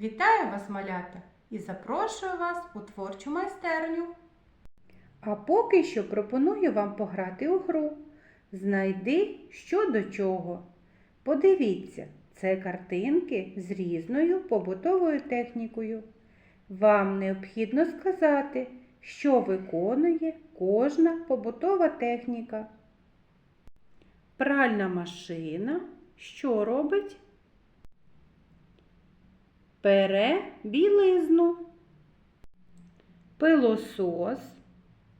Вітаю вас, малята, і запрошую вас у творчу майстерню. А поки що пропоную вам пограти у гру. Знайди, що до чого. Подивіться, це картинки з різною побутовою технікою. Вам необхідно сказати, що виконує кожна побутова техніка. Пральна машина що робить? Пере білизну. Пилосос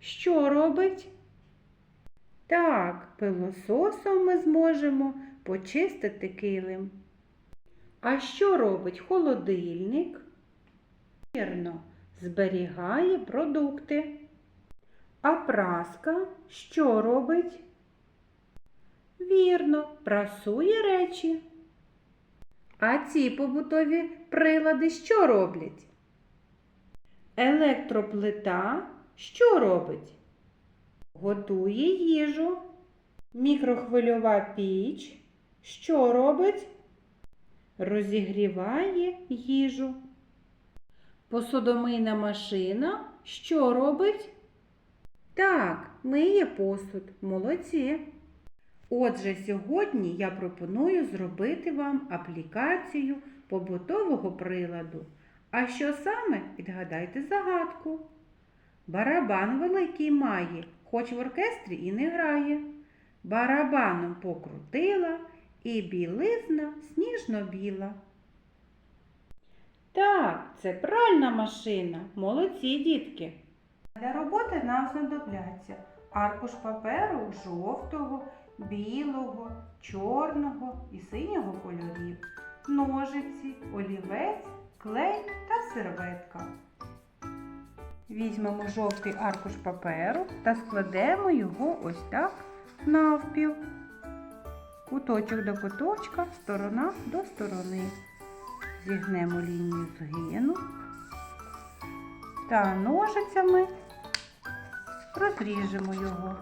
що робить? Так, пилососом ми зможемо почистити килим. А що робить холодильник? Вірно, зберігає продукти. А праска що робить? Вірно, прасує речі. А ці побутові прилади що роблять? Електроплита що робить? Готує їжу. Мікрохвильова піч що робить? Розігріває їжу. Посудомийна машина що робить? Так, миє посуд. Молодці. Отже, сьогодні я пропоную зробити вам аплікацію побутового приладу. А що саме? Відгадайте загадку. Барабан великий має, хоч в оркестрі і не грає. Барабаном покрутила і білизна сніжно-біла. Так, це пральна машина. Молодці, дітки. Для роботи нам знадобляться аркуш паперу жовтого, білого, чорного і синього кольорів, ножиці, олівець, клей та серветка. Візьмемо жовтий аркуш паперу та складемо його ось так навпіл. Куточок до куточка, сторона до сторони. Зігнемо лінію згину та ножицями розріжемо його.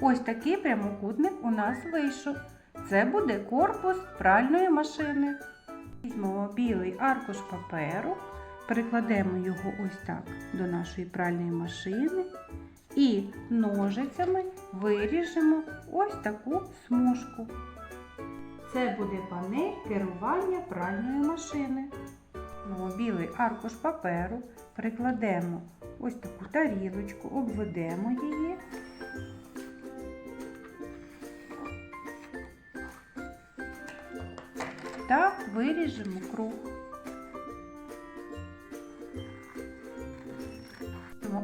Ось такий прямокутник у нас вийшов. Це буде корпус пральної машини. Візьмемо білий аркуш паперу, прикладемо його ось так до нашої пральної машини і ножицями виріжемо ось таку смужку. Це буде панель керування пральної машини. Ну, білий аркуш паперу прикладемо ось таку тарілочку, обведемо її. Та виріжемо круг.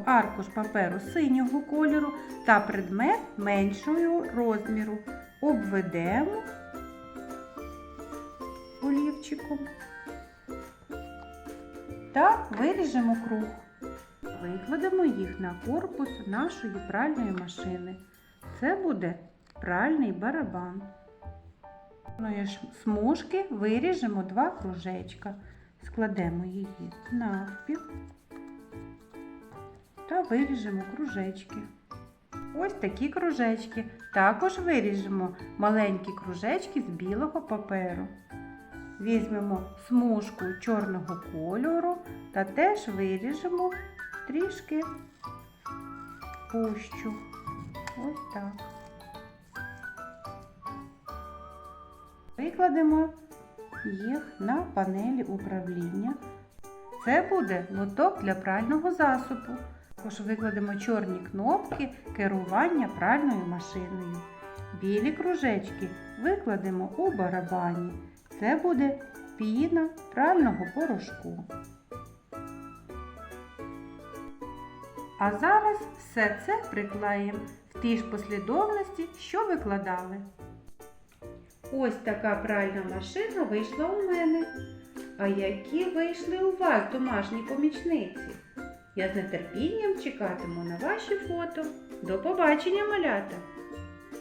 Аркуш паперу синього кольору та предмет меншого розміру. Обведемо олівчиком та виріжемо круг. Викладемо їх на корпус нашої пральної машини. Це буде пральний барабан. Смужки виріжемо два кружечка, складемо її навпіл та виріжемо кружечки. Ось такі кружечки. Також виріжемо маленькі кружечки з білого паперу. Візьмемо смужку чорного кольору та теж виріжемо трішки пущу. Ось так. Викладемо їх на панелі управління. Це буде лоток для прального засобу. Також викладемо чорні кнопки керування пральною машиною. Білі кружечки викладемо у барабані. Це буде піна прального порошку. А зараз все це приклеїмо в тій ж послідовності, що викладали. Ось така пральна машина вийшла у мене. А які вийшли у вас домашні помічниці? Я з нетерпінням чекатиму на ваші фото. До побачення, малята!